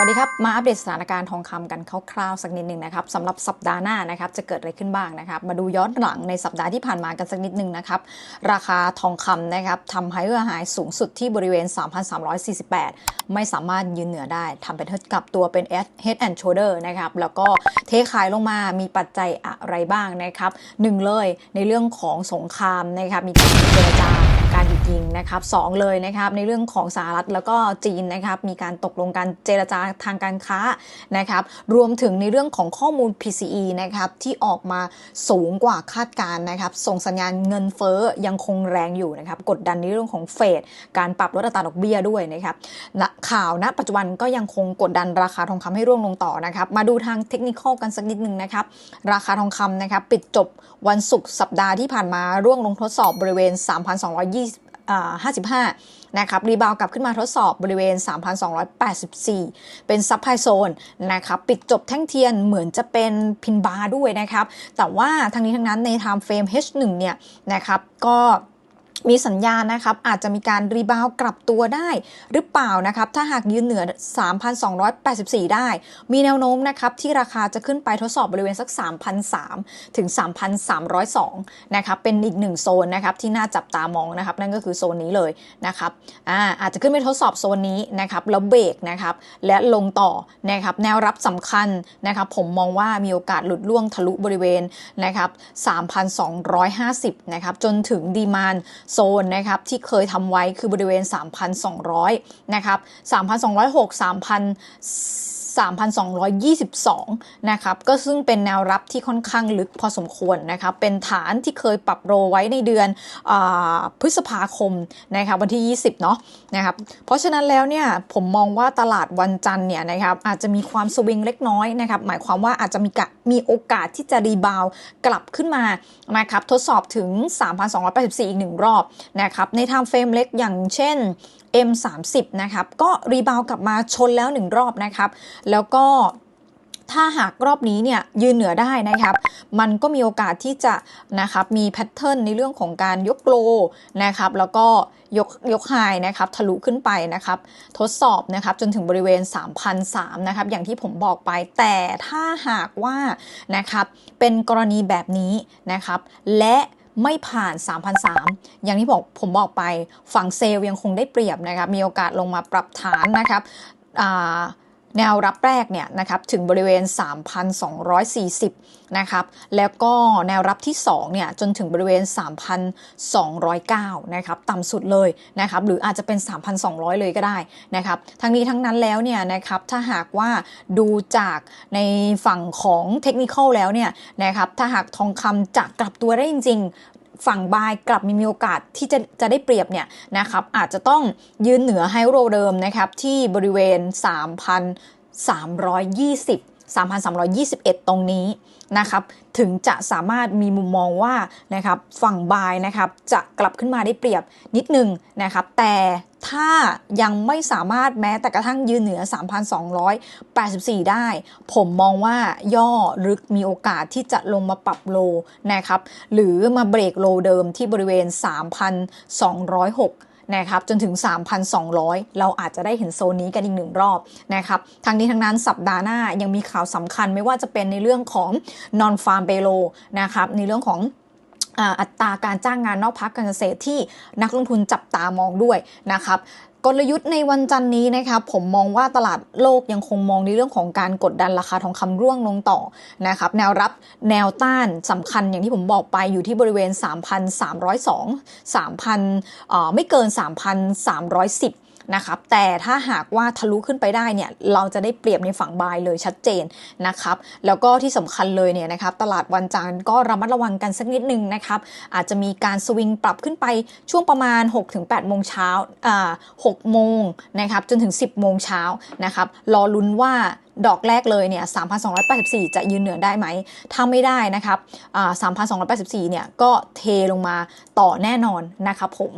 วัสดีครับ มาอัปเดตสถานการณ์ทองคำกันคร่าวๆสักนิดหนึ่งนะครับสำหรับสัปดาห์หน้านะครับจะเกิดอะไรขึ้นบ้างนะครับมาดูย้อนหลังในสัปดาห์ที่ผ่านมากันสักนิดหนึ่งนะครับราคาทองคำนะครับทำให้เอื้อหายสูงสุดที่บริเวณ 3,348 ไม่สามารถยืนเหนือได้ทำเป็นกลับตัวเป็น head and shoulder นะครับแล้วก็เทขายลงมามีปัจจัยอะไรบ้างนะครับหนึ่งเลยในเรื่องของสงครามนะครับมีการเจรจา การหยุดยิงนะครับสองเลยนะครับในเรื่องของสหรัฐแล้วก็จีนนะครับมีการตกลงการเจรจาทางการค้านะครับรวมถึงในเรื่องของข้อมูล PCE นะครับที่ออกมาสูงกว่าคาดการณ์นะครับส่งสัญญาณเงินเฟ้อยังคงแรงอยู่นะครับกดดันในเรื่องของเฟดการปรับลดอัตราดอกเบี้ยด้วยนะครับข่าวณปัจจุบันก็ยังคงกดดันราคาทองคำให้ร่วงลงต่อนะครับมาดูทางเทคนิคกันสักนิดนึงนะครับราคาทองคำนะครับปิดจบวันศุกร์สัปดาห์ที่ผ่านมาร่วงลงทดสอบบริเวณ 3,220 55 นะครับ รีบาวกลับขึ้นมาทดสอบบริเวณ 3,284 เป็นซับไพโซนนะครับ ปิดจบแท่งเทียนเหมือนจะเป็นพินบาร์ด้วยนะครับ แต่ว่าทั้งนี้ทั้งนั้นในไทม์เฟรม H1 เนี่ยนะครับก็ มีสัญญาณนะครับ อาจจะมีการรีบาวกลับตัวได้หรือเปล่านะครับ ถ้าหากยืนเหนือ 3,284 ได้ มีแนวโน้มนะครับ ที่ราคาจะขึ้นไปทดสอบบริเวณสัก 3,003ถึง 3,302 นะครับ เป็นอีกหนึ่งโซนนะครับ ที่น่าจับตามองนะครับ นั่นก็คือโซนนี้เลยนะครับอ่าอาจจะขึ้นไปทดสอบโซนนี้นะครับ แล้วเบรกนะครับ และลงต่อนะครับ แนวรับสำคัญนะครับ ผมมองว่ามีโอกาสหลุดล่วงทะลุบริเวณนะครับ 3,250 นะครับ จนถึงดีมานโซนนะครับที่เคยทำไว้คือบริเวณ 3,200 นะครับ 3,206 3,000 3,222 นะครับ ก็ซึ่งเป็นแนวรับที่ค่อนข้างลึกพอสมควรนะครับ เป็นฐานที่เคยปรับโรไว้ในเดือนอพฤษภาคมนะครับวันที่ 20 เนาะนะครับ เพราะฉะนั้นแล้วเนี่ยผมมองว่าตลาดวันจันทร์เนี่ยนะครับอาจจะมีความสวิงเล็กน้อยนะครับ หมายความว่าอาจจะมีมีโอกาสที่จะรีบาวกลับขึ้นมานะครับทดสอบถึง 3,284 อีกหนึ่งรอบนะครับในไทม์เฟรมเล็กอย่างเช่น M30 นะครับก็รีบาวกลับมาชนแล้วหนึ่งรอบนะครับแล้วก็ถ้าหากรอบนี้เนี่ยยืนเหนือได้นะครับ มันก็มีโอกาสที่จะนะครับมีแพทเทิร์นในเรื่องของการยกโลนะครับ แล้วก็ยกยกไฮนะครับทะลุขึ้นไปนะครับ ทดสอบนะครับจนถึงบริเวณ 3,003นะครับ อย่างที่ผมบอกไปแต่ถ้าหากว่านะครับเป็นกรณีแบบนี้นะครับ และไม่ผ่าน 3,003 อย่างที่บอกผมบอกไปฝั่งเซลล์ยังคงได้เปรียบนะครับ มีโอกาสลงมาปรับฐานนะครับ แนวรับแรกเนี่ยนะครับถึงบริเวณ 3,240 นะครับ แล้วก็แนวรับที่2เนี่ยจนถึงบริเวณ 3,209 นะครับ ต่ำสุดเลยนะครับ หรืออาจจะเป็น 3,200 เลยก็ได้นะครับ ทั้งนี้ทั้งนั้นแล้วเนี่ยนะครับ ถ้าหากว่าดูจากในฝั่งของเทคนิคแล้วเนี่ยนะครับ ถ้าหากทองคำจะกลับตัวได้จริง ฝั่งบายกลับมีมีโอกาสที่จะจะได้เปรียบเนี่ยนะครับอาจจะต้องยืนเหนือไฮโรเดิมนะครับที่บริเวณ 3,320 3,321 ตรงนี้นะครับถึงจะสามารถมีมุมมองว่านะครับฝั่งบายนะครับจะกลับขึ้นมาได้เปรียบนิดนึงนะครับแต่ถ้ายังไม่สามารถแม้แต่กระทั่งยืนเหนือ 3,284 ได้ ผมมองว่าย่อลึกมีโอกาสที่จะลงมาปรับโลนะครับหรือมาเบรกโลเดิมที่บริเวณ 3,206 นะครับจนถึง 3,200 เราอาจจะได้เห็นโซนนี้กันอีกหนึ่งรอบนะครับทั้งนี้ทั้งนั้นสัปดาห์หน้ายังมีข่าวสำคัญไม่ว่าจะเป็นในเรื่องของ non farm p a y r o นะครับในเรื่องของอัตราการจ้างงานนอกพักการเกษตรที่นักลงทุนจับตามองด้วยนะครับ กลยุทธ์ในวันจันนี้นะคะผมมองว่าตลาดโลกยังคงมองในเรื่องของการกดดันราคาทองคำร่วงลงต่อนะครับแนวรับแนวต้านสำคัญอย่างที่ผมบอกไปอยู่ที่บริเวณ 3,302 3,000ไม่เกิน 3,310 นะครับแต่ถ้าหากว่าทะลุขึ้นไปได้เนี่ยเราจะได้เปรียบในฝั่งบายเลยชัดเจนนะครับแล้วก็ที่สำคัญเลยเนี่ยนะครับตลาดวันจันทร์ก็ระมัดระวังกันสักนิดนึงนะครับอาจจะมีการสวิงปรับขึ้นไปช่วงประมาณ 6-8โมงเช้าอ่า6โมงนะครับจนถึง 10โมงเช้านะครับรอลุ้นว่าดอกแรกเลยเนี่ย 3,284 จะยืนเหนือได้ไหม ถ้าไม่ได้นะครับ3,284 เนี่ย ก็เทลงมาต่อแน่นอนนะครับผม